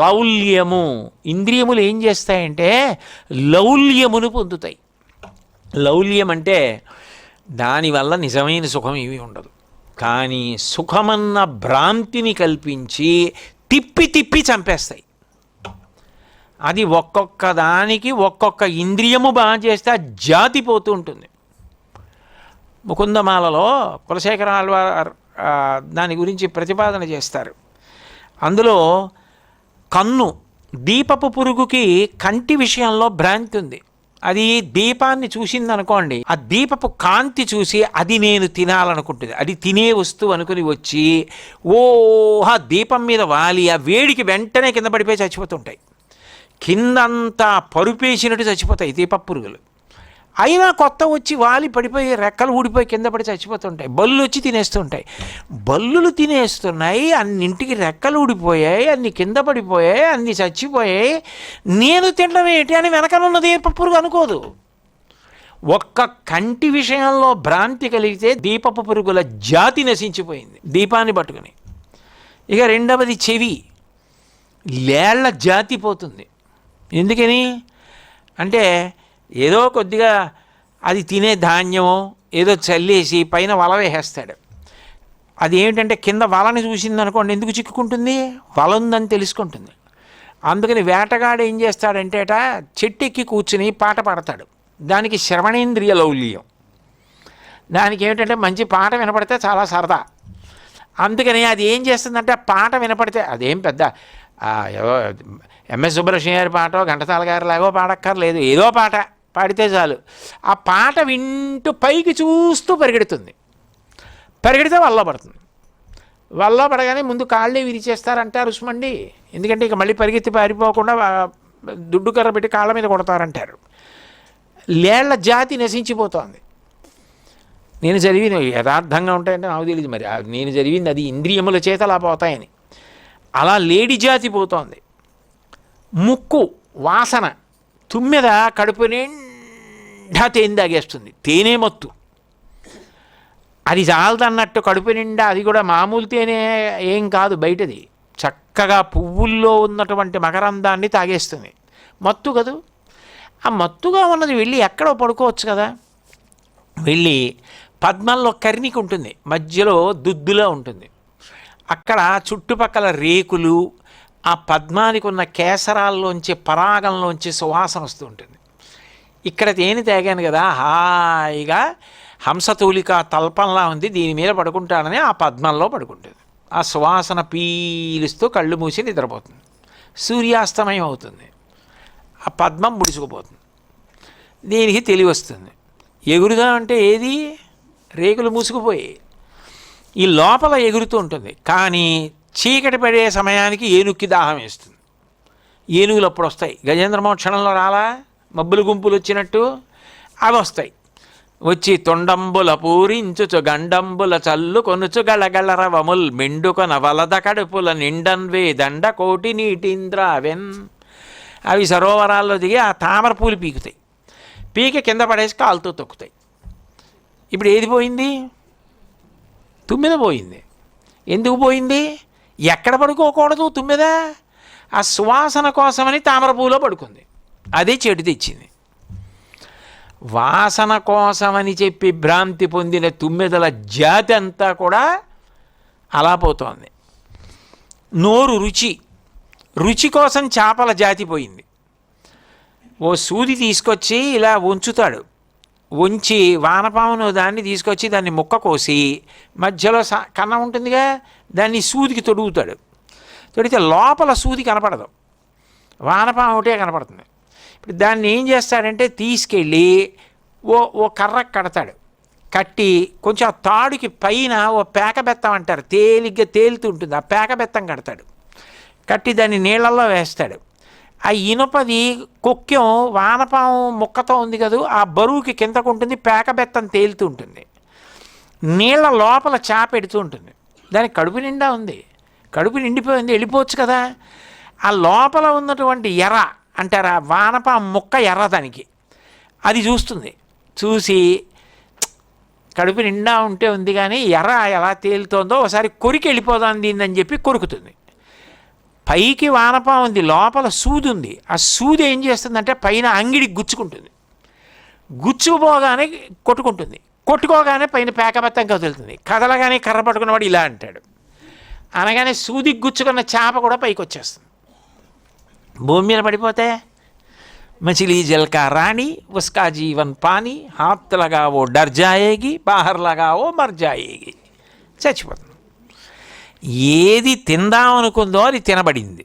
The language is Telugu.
లౌల్యము. ఇంద్రియములు ఏం చేస్తాయంటే లౌల్యమును పొందుతాయి. లౌల్యం అంటే దానివల్ల నిజమైన సుఖం ఏమీ ఉండదు. కానీ సుఖమన్న భ్రాంతిని కల్పించి తిప్పి తిప్పి చంపేస్తాయి. అది ఒక్కొక్క దానికి ఒక్కొక్క ఇంద్రియము బాగా చేస్తే ఆ జాతి పోతూ ఉంటుంది. ముకుందమాలలో కులశేఖర ఆళ్వార్ దాని గురించి ప్రతిపాదన చేస్తారు. అందులో కన్ను దీపపు పురుగుకి కంటి విషయంలో భ్రాంతి ఉంది. అది దీపాన్ని చూసిందనుకోండి ఆ దీపపు కాంతి చూసి అది నేను తినాలనుకుంటుంది. అది తినే వస్తువు అనుకుని వచ్చి ఓహా దీపం మీద వాలి ఆ వేడికి వెంటనే కింద పడిపోయి చచ్చిపోతుంటాయి. కిందంతా పరుపేసినట్టు చచ్చిపోతాయి దీపపు పురుగులు. అయినా కొత్త వచ్చి వాలి పడిపోయి రెక్కలు ఊడిపోయి కింద పడి చచ్చిపోతుంటాయి. బల్లు వచ్చి తినేస్తుంటాయి. బల్లులు తినేస్తున్నాయి అన్నింటికి రెక్కలు ఊడిపోయాయి అన్ని కింద పడిపోయాయి అన్ని చచ్చిపోయాయి. నేను తినడం ఏంటి అని వెనకనున్నది దీప పురుగు అనుకోదు. ఒక్క కంటి విషయంలో భ్రాంతి కలిగితే దీపపు పురుగుల జాతి నశించిపోయింది దీపాన్ని పట్టుకుని. ఇక రెండవది చెవి. లేళ్ళ జాతి పోతుంది. ఎందుకని? అంటే ఏదో కొద్దిగా అది తినే ధాన్యమో ఏదో చల్లేసి పైన వల వేసేస్తాడు. అది ఏమిటంటే కింద వలని చూసింది అనుకోండి ఎందుకు చిక్కుకుంటుంది? వల ఉందని తెలుసుకుంటుంది. అందుకని వేటగాడు ఏం చేస్తాడంటే అట చెట్టు ఎక్కి కూర్చుని పాట పాడతాడు. దానికి శ్రవణేంద్రియ లౌల్యం. దానికి ఏమిటంటే మంచి పాట వినపడితే చాలా సరదా. అందుకని అది ఏం చేస్తుందంటే ఆ పాట వినపడితే అదేం పెద్ద ఏదో ఎంఎస్ సుబ్బలక్ష్మి గారి పాటో ఘంటసాల గారి లాగో పాడక్కర్లేదు. ఏదో పాట. పాడితే చాలు. ఆ పాట వింటూ పైకి చూస్తూ పరిగెడుతుంది. పరిగెడితే వల్ల పడుతుంది. వల్ల పడగానే ముందు కాళ్ళే విరిచేస్తారంటారు ఉస్మండి ఎందుకంటే ఇక మళ్ళీ పరిగెత్తి పారిపోకుండా దుడ్డు కర్ర పెట్టి కాళ్ళ మీద కొడతారంటారు. లేళ్ళ జాతి నశించిపోతోంది. నేను చదివిన యథార్థంగా ఉంటాయంటే నాకు తెలియదు మరి. నేను చదివింది అది ఇంద్రియముల చేత అలా పోతాయని. అలా లేడి జాతి పోతోంది. ముక్కు వాసన తుమ్మెద కడుపు నిండా తేనె తాగేస్తుంది. తేనె మత్తు. అది చాలదన్నట్టు కడుపు నిండా అది కూడా మామూలు తేనె ఏం కాదు బయటది. చక్కగా పువ్వుల్లో ఉన్నటువంటి మకరందాన్ని తాగేస్తుంది. మత్తు కదూ? ఆ మత్తుగా ఉన్నది వెళ్ళి ఎక్కడో పడుకోవచ్చు కదా. వెళ్ళి పద్మంలో కర్ణిక ఉంటుంది. మధ్యలో దుద్దులా ఉంటుంది. అక్కడ చుట్టుపక్కల రేకులు ఆ పద్మానికి ఉన్న కేసరాల్లోంచి పరాగంలోంచి సువాసన వస్తూ ఉంటుంది. ఇక్కడ తేనె తాగాను కదా హాయిగా హంసతూలిక తల్పంలా ఉంది దీని మీద పడుకుంటానని ఆ పద్మంలో పడుకుంటుంది. ఆ సువాసన పీలుస్తూ కళ్ళు మూసి నిద్రపోతుంది. సూర్యాస్తమయం అవుతుంది. ఆ పద్మం ముడుచుకుపోతుంది. దీనికి తెలివి వస్తుంది. ఎగురుదా అంటే ఏది? రేకులు మూసుకుపోయి. ఈ లోపల ఎగురుతూ ఉంటుంది. కానీ చీకటి పడే సమయానికి ఏనుక్కి దాహం వేస్తుంది. ఏనుగులు అప్పుడు వస్తాయి. గజేంద్ర మోక్షణంలో రాలా? మబ్బులు గుంపులు వచ్చినట్టు? అవి వస్తాయి. వచ్చి తొండంబుల పూరించుచు గండంబుల చల్లు కొనుచు గళగళరవముల్ మెండుకొన వలద కడుపుల నిండన్వే దండ కోటి నీటింద్రావెన్. అవి సరోవరాల్లో దిగి ఆ తామర పూలు పీకుతాయి. పీక కింద పడేసి కాలుతో తొక్కుతాయి. ఇప్పుడు ఏది పోయింది? తుమ్మిద పోయింది. ఎందుకు పోయింది? ఎక్కడ పడుకోకూడదు తుమ్మిద? ఆ సువాసన కోసమని తామరపూలో పడుకుంది. అదే చెడు తెచ్చింది. వాసన కోసమని చెప్పి భ్రాంతి పొందిన తుమ్మెదల జాతి అంతా కూడా అలా పోతోంది. నోరు రుచి రుచి కోసం చేపల జాతి పోయింది. ఓ సూది తీసుకొచ్చి ఇలా ఉంచుతాడు. ఉంచి వానపామును దాన్ని తీసుకొచ్చి దాన్ని ముక్క కోసి మధ్యలో స- ఉంటుందిగా దాన్ని సూదికి తొడుగుతాడు. తొడిగితే లోపల సూది కనపడదు. వానపాము ఒకటే కనపడుతుంది. ఇప్పుడు దాన్ని ఏం చేస్తాడంటే తీసుకెళ్ళి ఓ ఓ కర్ర కడతాడు. కట్టి కొంచెం ఆ తాడుకి పైన ఓ పేక బెత్తం అంటారు. తేలిగ్గా తేలుతూ ఉంటుంది. ఆ పేక బెత్తం కడతాడు. కట్టి దాన్ని నీళ్ళల్లో వేస్తాడు. ఆ ఇనుపది కొక్కెం వానపాము ముక్కతో ఉంది కదూ ఆ బరువుకి కిందకు ఉంటుంది పేకబెత్తం తేలుతూ ఉంటుంది. నీళ్ళ లోపల చాపెడుతూ ఉంటుంది. దానికి కడుపు నిండా ఉంది. కడుపు నిండిపోయింది వెళ్ళిపోవచ్చు కదా. ఆ లోపల ఉన్నటువంటి ఎర్ర అంటారా వానపా ముక్క ఎర్ర దానికి. అది చూస్తుంది. చూసి కడుపు నిండా ఉంటే ఉంది కానీ ఎర్ర ఎలా తేలుతోందో ఒకసారి కొరికి వెళ్ళిపోదాం దీన్ని అని చెప్పి కొరుకుతుంది. పైకి వానపాము ఉంది లోపల సూది ఉంది. ఆ సూది ఏం చేస్తుందంటే పైన అంగిడి గుచ్చుకుంటుంది. గుచ్చుకుపోగానే కొట్టుకుంటుంది. కొట్టుకోగానే పైన పేకబత్తం కదులుతుంది. కదలగానే కర్ర పట్టుకున్నవాడు ఇలా అంటాడు. అనగానే సూది గుచ్చుకున్న చేప కూడా పైకి వచ్చేస్తుంది భూమి మీద పడిపోతే మచిలీ జల్కా రాణి ఉస్కా జీవన్ పాని హాత్ ఓ డర్జాయేగి బాహర్ ఓ మర్జాయేగి చచ్చిపోతుంది. ఏది తిందామనుకుందో అది తినబడింది.